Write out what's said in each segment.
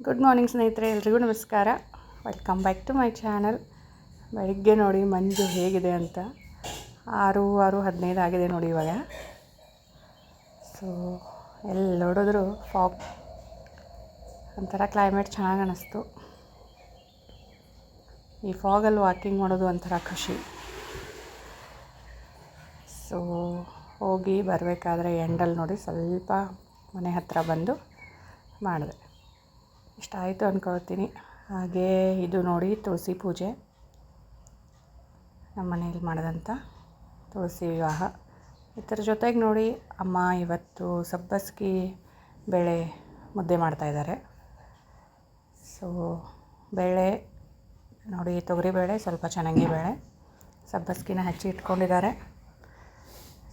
Good morning ಸ್ನೇಹಿತರೆ, ಎಲ್ರಿಗೂ ನಮಸ್ಕಾರ. Welcome back to my channel ಬೆಳಿಗ್ಗೆ ನೋಡಿ ಮಂಜು ಹೇಗಿದೆ ಅಂತ. ಆರು ಆರು ಹದಿನೈದು ಆಗಿದೆ ನೋಡಿ ಇವಾಗ. ಸೊ ಎಲ್ಲಿ ನೋಡಿದ್ರು ಫಾಗ್ ಒಂಥರ ಕ್ಲೈಮೇಟ್ ಚೆನ್ನಾಗಿ ಅನ್ನಿಸ್ತು ಈ ಫಾಗಲ್ಲಿ ವಾಕಿಂಗ್ ಮಾಡೋದು ಒಂಥರ ಖುಷಿ. ಸೊ ಹೋಗಿ ಬರಬೇಕಾದ್ರೆ ಎಂಡಲ್ಲಿ ನೋಡಿ ಸ್ವಲ್ಪ ಮನೆ ಹತ್ತಿರ ಬಂದು ಮಾಡಿದೆ. ಇಷ್ಟ ಆಯಿತು ಅಂದ್ಕೊಳ್ತೀನಿ ಹಾಗೇ ಇದು ನೋಡಿ ತುಳಸಿ ಪೂಜೆ. ನಮ್ಮ ಮನೇಲಿ ಮಾಡಿದಂಥ ತುಳಸಿ ವಿವಾಹ. ಇದರ ಜೊತೆಗೆ ನೋಡಿ ಅಮ್ಮ ಇವತ್ತು ಸಬ್ಬಸ್ಗಿ ಬೇಳೆ ಮುದ್ದೆ ಮಾಡ್ತಾಯಿದ್ದಾರೆ ಸೊ ಬೇಳೆ ನೋಡಿ ತೊಗರಿಬೇಳೆ ಸ್ವಲ್ಪ ಚೆನ್ನಾಗಿ ಬೇಳೆ ಸಬ್ಬಸ್ಗಿನ ಹೆಚ್ಚಿ ಇಟ್ಕೊಂಡಿದ್ದಾರೆ.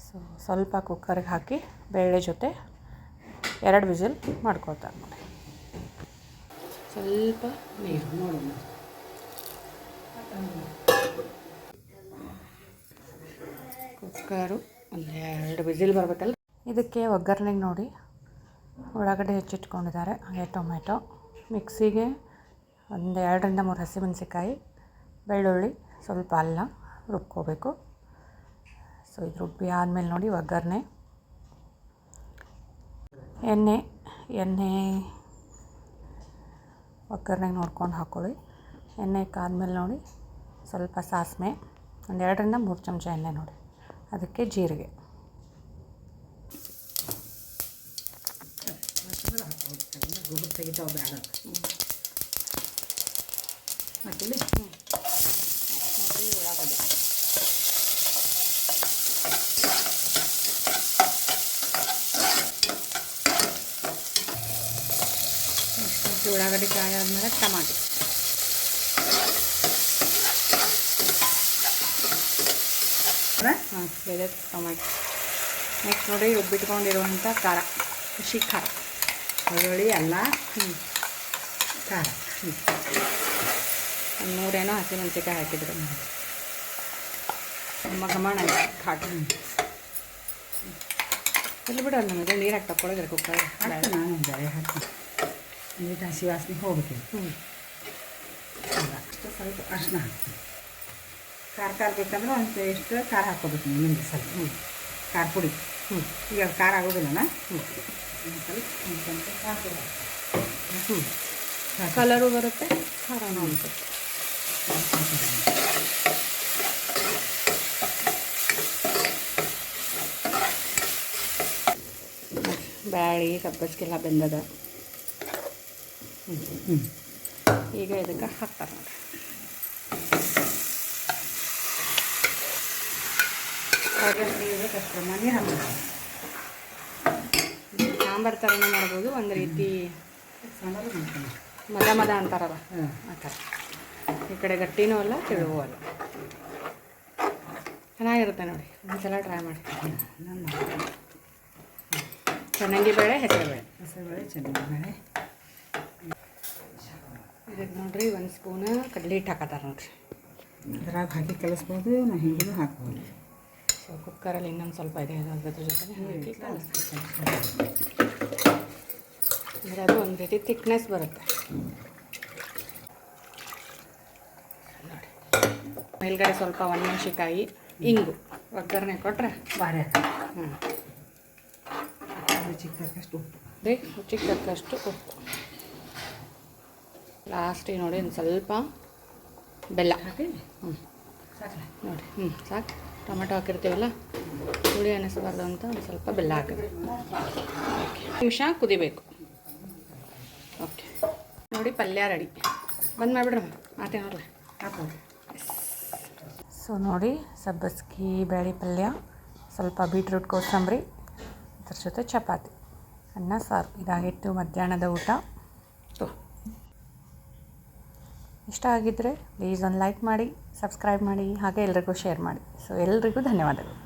ಸೊ ಸ್ವಲ್ಪ ಕುಕ್ಕರ್ಗೆ ಹಾಕಿ ಬೇಳೆ ಜೊತೆ ಎರಡು ವಿಸಿಲ್ ಮಾಡ್ಕೊಳ್ತಾರೆ ನೋಡಿ ಸ್ವಲ್ಪ ನೀರು ನೋಡೋಣ. ಕುಕ್ಕರು ಒಂದು ಎರಡು ಬಿಸಿಲು ಬರಬೇಕಲ್ಲ. ಇದಕ್ಕೆ ಒಗ್ಗರಣೆಗೆ ನೋಡಿ. ಉಳ್ಳಾಗಡ್ಡೆ ಹೆಚ್ಚಿಟ್ಕೊಂಡಿದ್ದಾರೆ. ಹಾಗೆ ಟೊಮೆಟೊ ಮಿಕ್ಸಿಗೆ ಒಂದು ಎರಡರಿಂದ ಮೂರು ಹಸಿಮೆಣಸಿಕಾಯಿ ಬೆಳ್ಳುಳ್ಳಿ, ಸ್ವಲ್ಪ ಅಲ್ಲ, ರುಬ್ಕೋಬೇಕು. ಸೊ ಇದು ರುಬ್ಬಿ ಆದಮೇಲೆ ನೋಡಿ ಒಗ್ಗರಣೆ. ಎಣ್ಣೆ ಎಣ್ಣೆ ಒಗ್ಗರಣೆಗೆ ನೋಡ್ಕೊಂಡು ಹಾಕ್ಕೊಳ್ಳಿ ಎಣ್ಣೆ ಕಾದ್ಮೇಲೆ ನೋಡಿ ಸ್ವಲ್ಪ ಸಾಸಿವೆ ಒಂದು ಎರಡರಿಂದ ಮೂರು ಚಮಚ ಎಣ್ಣೆ ನೋಡಿ. ಅದಕ್ಕೆ ಜೀರಿಗೆ. ಗೊಬ್ಬರ ತೆಗಿತಾವ ಬೇಡ ಹಾಕಿಲಿ ನೋಡಿ ಉಳ್ಳಾಗಡ್ಡೆ ನೆಕ್ಸ್ಟ್ ಉಳ್ಳಾಗಡ್ಡಿ ಕಾಯಿ ಆದಮೇಲೆ ಟಮಾಟೆ. ಹಾಂ ಬೇರೆ ಟೊಮೆಟೊ. ನೆಕ್ಸ್ಟ್ ನೋಡಿ ರುಬ್ಬಿಟ್ಕೊಂಡಿರುವಂಥ ಖಾರ ಖುಷಿ ಖಾರ. ಬೆಳ್ಳುಳ್ಳಿ ಅಲ್ಲ ಹ್ಞೂ ಖಾರ. ಹ್ಞೂ ಒಂದು ನೂರೇನೋ ಹಸಿಮೆಣಸಿಕಾಯಿ ಹಾಕಿದ್ರು. ಘಮ ಘಮಣ ಘಾಟ್ ಇಲ್ಲಿ ಬಿಡೋಲ್ಲ ನಮಗೆ ನೀರಾಗಿ ತಕ್ಕೊಳ್ಳೋದ್ರೆ ಕುಕ್ಕರ್ ಹಾಕ್ತೀನಿ ನಾನು ಬೇರೆ ಹಾಕ್ತೀನಿ. ನೀರು ಹಸಿ ವಾಸನೆ ಹೋಗ್ಬೇಕು ಹ್ಞೂ ಅಷ್ಟು ಸ್ವಲ್ಪ ಅರ್ಶಿನ ಹಾಕ್ತೀನಿ ಖಾರ ಖಾರ ಬೇಕಂದ್ರೆ ಒಂದು ಎಷ್ಟು ಖಾರ ಹಾಕ್ಕೋಬೇಕು ನೀವು ನಿಮಗೆ ಸ್ವಲ್ಪ ಹ್ಞೂ ಖಾರ ಪುಡಿ ಹ್ಞೂ ಈಗ ಖಾರ ಆಗೋದಿಲ್ಲನ ಹ್ಞೂ ಒಂದು ಸ್ವಲ್ಪ ಒಂದು ಚಮಚ ಖಾರ ಪುಡಿ ಹ್ಞೂ. ಕಲರು ಬರುತ್ತೆ ಖಾರನೂ ಅನಿಸುತ್ತೆ ಬ್ಯಾಳಿ ಸಬ್ಬಸ್ಗೆಲ್ಲ ಬೆಂದದ ಈಗ ಇದಕ್ಕೆ ಹಾಕ್ತಾರೆ ನೋಡಿ. ಆದಷ್ಟು ಹಾಕ್ಬೇಕು ಸಾಂಬಾರು ಥರನೂ ಮಾಡ್ಬೋದು ಒಂದು ರೀತಿ ಮದ ಮದ ಅಂತಾರಲ್ಲ ಆ ಥರ. ಈ ಕಡೆ ಗಟ್ಟಿನೂ ಅಲ್ಲ ತೆಳುವೂ ಅಲ್ಲ. ಚೆನ್ನಾಗಿರುತ್ತೆ ನೋಡಿ ಒಂದ್ಸಲ ಟ್ರೈ ಮಾಡಿ. ನಾನು ಚೆನ್ನಾಗಿ ಬೇಳೆ ಹೆಸರು ಬೇಳೆ ಹೆಸರುಬೇಳೆ ಚೆನ್ನಾಗಿ ಇದಕ್ಕೆ ನೋಡ್ರಿ ಒಂದು ಸ್ಪೂನ್ ಕಡಲೆ ಹಿಟ್ಟು ಹಾಕತ್ತಾರ ನೋಡ್ರಿ. ಅದ್ರಾಗ ಹಾಕಿ ಕಲಿಸ್ಬೋದು ನಾ ಹಿಂಗೂ ಹಾಕ್ಬೋದು. ಸೊ ಕುಕ್ಕರಲ್ಲಿ ಇನ್ನೊಂದು ಸ್ವಲ್ಪ ಇದೆ ಅದ್ರ ಜೊತೆ ಹಾಕಿ ಕಲಿಸ್ಬೇಕು ಅಂದರೆ ಅದು ಒಂದು ರೀತಿ ಥಿಕ್ನೆಸ್ ಬರುತ್ತೆ. ನೋಡಿ ಮೇಲ್ಗಡೆ ಸ್ವಲ್ಪ ಒಣಮೆಣಸಿಕಾಯಿ ಇಂಗು ಒಗ್ಗರಣೆ ಕೊಟ್ಟರೆ ಭಾರಿ ಹ್ಞೂ ರುಚಿಗೆ ತಕ್ಕಷ್ಟು ಉಪ್ಪು. ರೀ ರುಚಿಗೆ ತಕ್ಕಷ್ಟು ಉಪ್ಪು. ಲಾಸ್ಟಿಗೆ ನೋಡಿ ಒಂದು ಸ್ವಲ್ಪ ಬೆಲ್ಲ. ಹಾಕಿ? ಹ್ಞೂ ನೋಡಿ ಹ್ಞೂ ಸಾಕು. ಟೊಮೆಟೊ ಹಾಕಿರ್ತೀವಲ್ಲ ಹುಳಿ ಅನ್ನಿಸ್ಬಾರ್ದು ಅಂತ ಒಂದು ಸ್ವಲ್ಪ ಬೆಲ್ಲ ಹಾಕಿದೆ ನಿಮಿಷ ಕುದಿಬೇಕು. ಓಕೆ ನೋಡಿ ಪಲ್ಯ ರೆಡಿ. ಬಂದು ಮಾಡಿಬಿಡ್ರಮ್ಮ ಮಾತೇ ನೋಡ್ರಿ ಹಾಕೋದು ಸೊ ನೋಡಿ ಸಬ್ಬಸ್ಗಿ ಬೇಳೆ ಪಲ್ಯ ಸ್ವಲ್ಪ ಬೀಟ್ರೂಟ್ ಕೋಸಂಬರಿ ಅದ್ರ ಜೊತೆ ಚಪಾತಿ. ಅನ್ನ ಸಾರು. ಇದಾಗಿತ್ತು ಮಧ್ಯಾಹ್ನದ ಊಟ. ಇಷ್ಟ ಆಗಿದ್ದರೆ ಪ್ಲೀಸ್ ಒಂದು ಲೈಕ್ ಮಾಡಿ ಸಬ್ಸ್ಕ್ರೈಬ್ ಮಾಡಿ, ಹಾಗೆ ಎಲ್ರಿಗೂ ಶೇರ್ ಮಾಡಿ. ಸೊ ಎಲ್ರಿಗೂ ಧನ್ಯವಾದಗಳು.